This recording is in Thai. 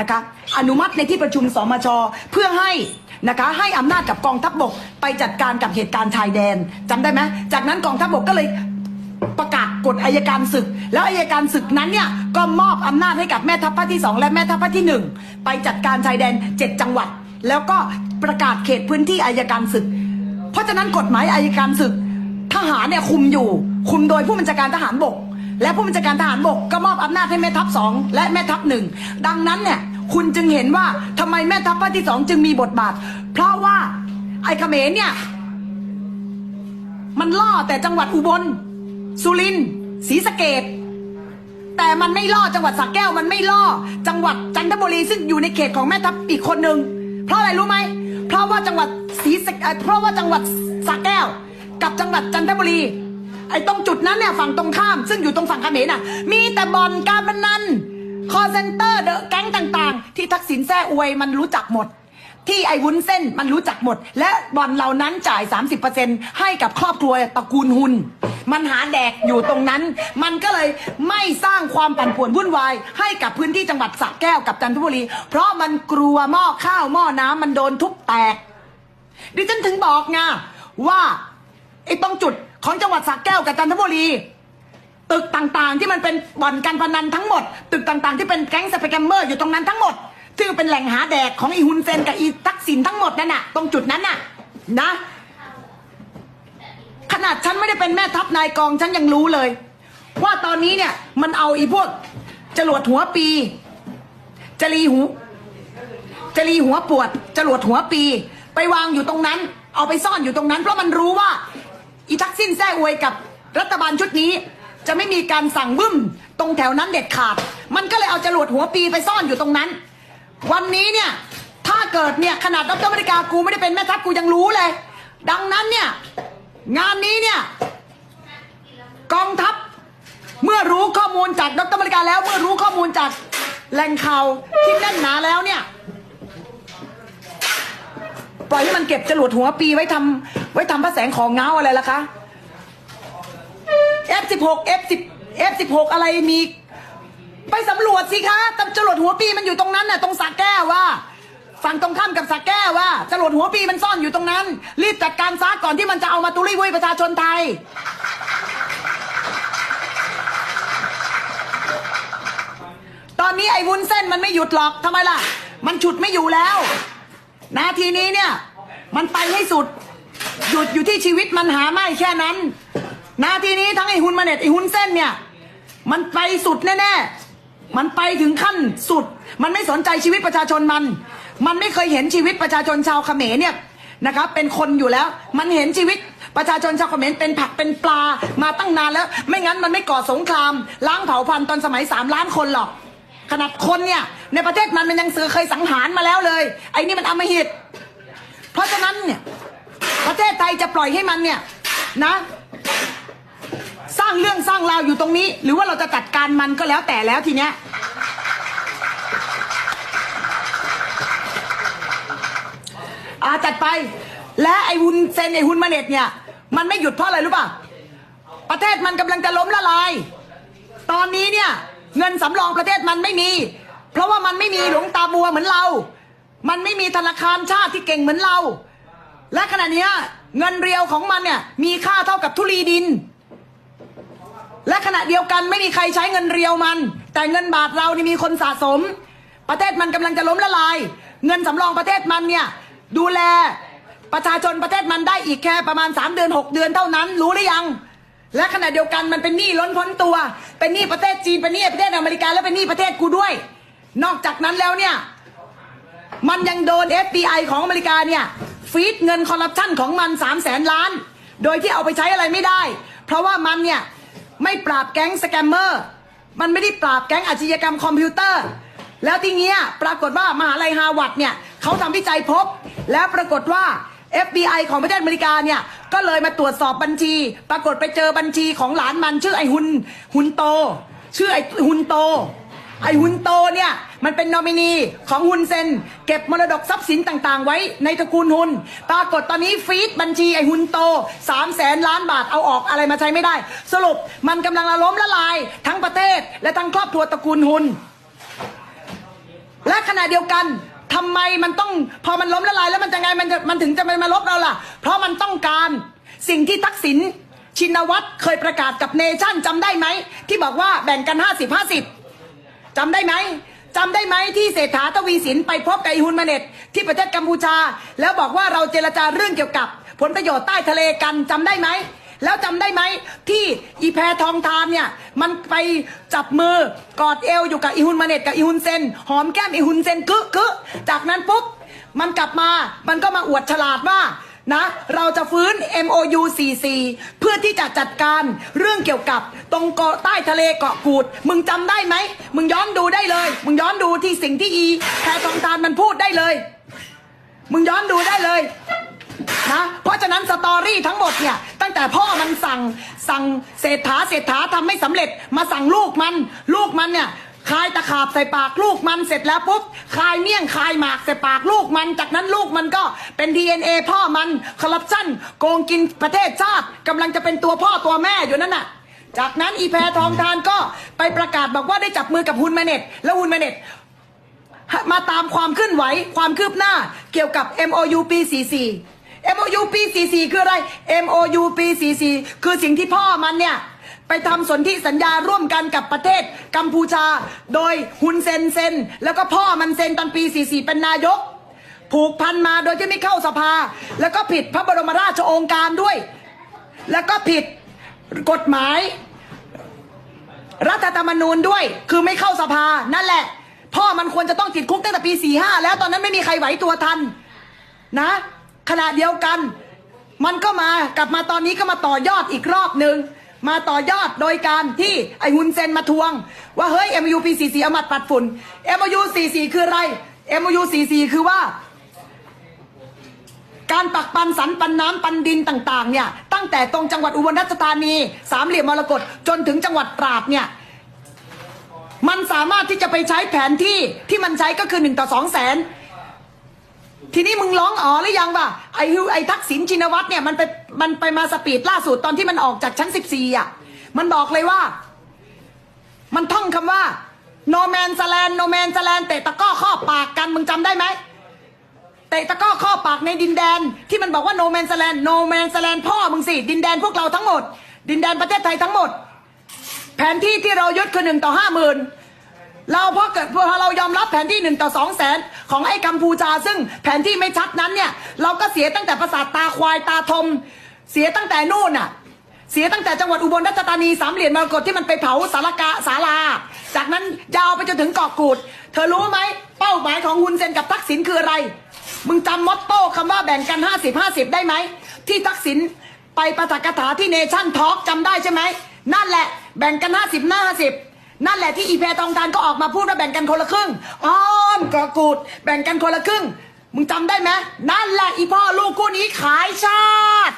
นะคะอนุมัติในที่ประชุมสมชเพื่อให้นะคะให้อำนาจกับกองทัพบกไปจัดการกับเหตุการณ์ชายแดนจำได้ไหมจากนั้นกองทัพบกก็เลยประกาศกฎอายการศึก แล้วอายการศึกนั้นเนี่ยก็มอบอำนาจให้กับแม่ทัพภาคที่ 2 และแม่ทัพภาคที่ 1 ไปจัดการชายแดน 7 จังหวัด แล้วก็ประกาศเขตพื้นที่อายการศึก เพราะฉะนั้นกฎหมายอายการศึกทหารเนี่ยคุมอยู่ คุมโดยผู้บัญชาการทหารบก และผู้บัญชาการทหารบกก็มอบอำนาจให้แม่ทัพสองและแม่ทัพหนึ่งดังนั้นเนี่ย คุณจึงเห็นว่าทำไมแม่ทัพภาคที่สองจึงมีบทบาท เพราะว่าไอ้เขมรเนี่ย มันล่อแต่จังหวัดอุบล สุรินทร์ศรีสะเกดแต่มันไม่ล่อจังหวัดสระแก้วมันไม่ล่อจังหวัดจันทบุรีซึ่งอยู่ในเขตของแม่ทัพอีกคนหนึ่งเพราะอะไรรู้ไหมเพราะว่าจังหวัดศรีสะเอ่อเพราะว่าจังหวัดสระแก้ว กับจังหวัดจันทบุรี ไอ้ตรงจุดนั้นเนี่ยฝั่งตรงข้าม ซึ่งอยู่ตรงฝั่งเขมรน่ะ มีแต่บ่อนการพนัน คอเซ็นเตอร์เดอะแก๊งต่าง ๆ ที่ทักษิณแซ่อวยมันรู้จักหมด ที่ไอ้วุ้นเส้นมันรู้จักหมด และบอลเหล่านั้นจ่าย 30%ให้กับครอบครัวตระกูลหุน มันหาแดกอยู่ตรงนั้น มันก็เลยไม่สร้างความปั่นป่วนวุ่นวาย ให้กับพื้นที่จังหวัดสระแก้วกับจันทบุรี เพราะมันกลัวหม้อข้าวหม้อน้ำมันโดนทุบแตก ดิฉันถึงบอกไงว่าไอ้ตรงจุดของจังหวัดสระแก้วกับจันทบุรี ตึกต่างๆ ที่มันเป็นบ่อนการพนันทั้งหมด ตึกต่างๆ ที่เป็นแก๊งสเปกมเมอร์อยู่ตรงนั้นทั้งหมดซึ่งเป็นแหล่งหาแดกของอีฮุนเซนกับอีทักษิณทั้งหมดนั่นน่ะ ตรงจุดนั้นน่ะ นะ ขนาดฉันไม่ได้เป็นแม่ทัพนายกองฉันยังรู้เลย ว่าตอนนี้เนี่ย มันเอาอีพวกจรวดหัวปีจรีหูจรีหัวปวดจรวดหัวปี ไปวางอยู่ตรงนั้น เอาไปซ่อนอยู่ตรงนั้น เพราะมันรู้ว่า อีทักษิณแซ่อวยกับรัฐบาลชุดนี้ จะไม่มีการสั่งบึ้ม ตรงแถวนั้นเด็ดขาด มันก็เลยเอาจรวดหัวปีไปซ่อนอยู่ตรงนั้น วันนี้เนี่ย ถ้าเกิดเนี่ยขนาดดรมริกากูไม่ได้เป็นแม่ทัพกูยังรู้เลย ดังนั้นเนี่ย งานนี้เนี่ย กองทัพเมื่อรู้ข้อมูลจากดรมริกาแล้ว เมื่อรู้ข้อมูลจากแหล่งข่าวที่แน่นหนาแล้วเนี่ยปล่อยให้มันเก็บจรวดหัวปีไว้ทำไว้ทำพระแสงของเงาอะไรล่ะคะ F16 F10 F16 อะไรมี ไปสำรวจสิคะตำจรวดหัวปีมันอยู่ตรงนั้นน่ะตรงสระแก้วว่า ฝั่งตรงข้ามกับสระแก้วว่าจรวดหัวปีมันซ่อนอยู่ตรงนั้น รีบจัดการซะก่อนที่มันจะเอามาตุลี่วุ้ยประชาชนไทยตอนนี้ไอ้วุ้นเส้นมันไม่หยุดหรอกทำไมล่ะ มันฉุดไม่อยู่แล้ว นาทีนี้เนี่ย มันไปให้สุด หยุดอยู่ที่ชีวิตมันหาไม่แค่นั้น นาทีนี้ทั้งไอ้หุนมาเน็ตไอ้หุนเส้นเนี่ย มันไปสุดแน่ๆ มันไปถึงขั้นสุด มันไม่สนใจชีวิตประชาชนมัน มันไม่เคยเห็นชีวิตประชาชนชาวเขมรเนี่ยนะครับเป็นคนอยู่แล้ว มันเห็นชีวิตประชาชนชาวเขมรเป็นผักเป็นปลามาตั้งนานแล้ว ไม่งั้นมันไม่ก่อสงคราม ล้างเผ่าพันธุ์ตอนสมัยสามล้านคนหรอกขนาดคนเนี่ยในประเทศมันมันยังซื้อเคยสังหารมาแล้วเลย ไอ้นี่มันอำมหิต เพราะฉะนั้นเนี่ยประเทศไทยจะปล่อยให้มันเนี่ยนะ สร้างเรื่องสร้างราวอยู่ตรงนี้ หรือว่าเราจะจัดการมันก็แล้วแต่แล้วทีเนี้ยอาจัดไป และไอ้ฮุนเซนไอ้ฮุนมาเน็ตเนี่ย มันไม่หยุดเพราะอะไรรู้ป่ะ ประเทศมันกำลังจะล้มละลาย ตอนนี้เนี่ย เงินสำรองประเทศมันไม่มี เพราะว่ามันไม่มีหลวงตาบัวเหมือนเรา มันไม่มีธนาคารชาติที่เก่งเหมือนเรา และขณะเนี้ยเงินเรียวของมันเนี่ย มีค่าเท่ากับทุลีดิน และขณะเดียวกันไม่มีใครใช้เงินเรียวมัน แต่เงินบาทเรานี่มีคนสะสม ประเทศมันกำลังจะล้มละลาย เงินสำรองประเทศมันเนี่ยดูแลประชาชนประเทศมันได้อีกแค่ประมาณ 3 เดือน 6 เดือนเท่านั้น รู้หรือยัง และขณะเดียวกันมันเป็นหนี้ล้นพ้นตัว เป็นหนี้ประเทศจีนเป็นหนี้ประเทศอเมริกาและเป็นหนี้ประเทศกูด้วย นอกจากนั้นแล้วเนี่ยมันยังโดน FBI ของอเมริกาเนี่ยฟีดเงินคอร์รัปชันของมัน3 0 0แสนล้าน โดยที่เอาไปใช้อะไรไม่ได้ เพราะว่ามันเนี่ย ไม่ปราบแก๊งสแกมเมอร์ มันไม่ได้ปราบแก๊งอาชญากรรมคอมพิวเตอร์ แล้วทีเนี้ยปรากฏว่ามหาลัยฮาร์วาร์ดเนี่ยเขาทำวิจัยพบ แล้วปรากฏว่า FBI ของประเทศอเมริกาเนี่ย ก็เลยมาตรวจสอบบัญชี ปรากฏไปเจอบัญชีของหลานมันชื่อไอหุน หุนโต ชื่อไอหุนโต ไอฮุนโตเนี่ยมันเป็นนอมินีของฮุนเซน เก็บมรดกทรัพย์สินต่างๆ ไว้ในตระกูลฮุน ปรากฏตอนนี้ฟีดบัญชีไอฮุนโต3 0 0แสนล้านบาทเอาออกอะไรมาใช้ไม่ได้ สรุปมันกำลังละล้มละลาย ทั้งประเทศและทั้งครอบครัวตระกูลฮุน และขณะเดียวกันทำไมมันต้องพอมันล้มละลายแล้วมันจะไงมันจะมันถึงจะมามาลบเราล่ะ เพราะมันต้องการสิ่งที่ทักษิณชินวัตรเคยประกาศกับเนชั่นจำได้ไหมที่บอกว่าแบ่งกัน 50 50 จำได้ไหมจำได้ไหมที่เศรษฐาทวีสินไปพบกับอีฮุนมาเน็ตที่ประเทศกัมพูชา แล้วบอกว่าเราเจรจาเรื่องเกี่ยวกับ ผลประโยชน์ใต้ทะเลกันจำได้ไหมแล้วจำได้ไหมที่อีแพทองทานเนี่ย มันไปจับมือกอดเอวอยู่กับอีฮุนมาเน็ตกับอีฮุนเซน หอมแก้มอีฮุนเซนกึกกึจากนั้นปุ๊บ มันกลับมามันก็มาอวดฉลาดว่า นะ เราจะฟื้น MOU 44เพื่อที่จะจัดการเรื่องเกี่ยวกับตรงเกาะใต้ทะเลเกาะกูด มึงจำได้ไหม มึงย้อนดูได้เลย มึงย้อนดูที่สิ่งที่อีแพรทองทานมันพูดได้เลย มึงย้อนดูได้เลยนะเพราะฉะนั้นสตอรี่ทั้งหมดเนี่ย ตั้งแต่พ่อมันสั่งสั่งเศรษฐาเศรษฐาทำไม่สำเร็จมาสั่งลูกมัน ลูกมันเนี่ย คายตะขาบใส่ปากลูกมันเสร็จแล้วปุ๊บคายเมี่ยงคายหมากใส่ปากลูกมัน จากนั้นลูกมันก็เป็น DNA พ่อมันคอร์รัปชันโกงกินประเทศชาติกำลังจะเป็นตัวพ่อตัวแม่อยู่นั่นน่ะจากนั้นอีแพทองทานก็ไปประกาศบอกว่าได้จับมือกับฮุนมเน็ตแล้วฮุนมเน็ตมาตามความเคลื่อนไหวความคืบหน้าเกี่ยวกับ MOU ปี 44 MOU ปี 44 คืออะไร MOU ปี 44 คือสิ่งที่พ่อมันเนี่ย ไปทำสนธิสัญญาร่วมกันกับประเทศกัมพูชา โดยฮุนเซนเซน แล้วก็พ่อมันเซนตอนปี 44 เป็นนายก ผูกพันมาโดยที่ไม่เข้าสภา แล้วก็ผิดพระบรมราชโองการด้วย แล้วก็ผิดกฎหมาย รัฐธรรมนูญด้วยคือไม่เข้าสภานั่นแหละ พ่อมันควรจะต้องติดคุกตั้งแต่ปี 45 แล้วตอนนั้นไม่มีใครไหวตัวทันนะขณะเดียวกัน มันก็มากลับมาตอนนี้ก็มาต่อยอดอีกรอบหนึ่ง มาต่อยอดโดยการที่ไอฮุนเซนมาทวง ว่าเฮ้ย MU P44 เอามาปัดฝุ่น MU 44 คืออะไร MU 44 คือว่า การปักปันสันปันน้ำปันดินต่าง ๆ เนี่ย ตั้งแต่ตรงจังหวัดอุบลราชธานี สามเหลี่ยมมรกตจนถึงจังหวัดตราดเนี่ยมันสามารถที่จะไปใช้แผนที่ที่มันใช้ก็คือหนึ่งต่อสองแสน ทีนี้มึงร้องอ๋อหรือยังว่าไอ้ฮิวไอ้ทักษิณชินวัตรเนี่ยมันไปมันไปมาสปีดล่าสุดตอนที่มันออกจากชั้นสิบสี่อะมันบอกเลยว่า มันท่องคำว่า no man s land no man s land เตะตะก้อข้อปากกันมึงจำได้ไหมเตะตะก้อข้อปากในดินแดน ที่มันบอกว่า no man s land no man s land พ่อมึงสิดินแดนพวกเราทั้งหมด ดินแดนประเทศไทยทั้งหมด แผนที่ที่เรายึดคือหนึ่งต่อห้าหมื่น เราพอเกิดพอเรายอมรับแผนที่หนึ่งต่อสองแสนของไอ้กัมพูชาซึ่งแผนที่ไม่ชัดนั้นเนี่ยเราก็เสียตั้งแต่ประสาทตาควายตาทม เสียตั้งแต่นู่นน่ะเสียตั้งแต่จังหวัดอุบลราชธานีสามเหลี่ยมมรกตที่มันไปเผาสารกาสาลาจากนั้นยาวไปจนถึงเกาะกูด เธอรู้ไหมเป้าหมายของฮุนเซนกับทักษิณคืออะไร มึงจำมอตโต้คำว่าแบ่งกันห้าสิบห้าสิบได้ไหม ที่ทักษิณไปประถกถาที่เนชั่นทอล์กจำได้ใช่ไหม นั่นแหละแบ่งกันห้าสิบหน้าห้าสิบ นั่นแหละที่อีเพทองทานก็ออกมาพูดว่าแบ่งกันคนละครึ่งอ้อนกระกูดแบ่งกันคนละครึ่ง มึงจำได้ไหมนั่นแหละอีพ่อลูกคู่นี้ขายชาติ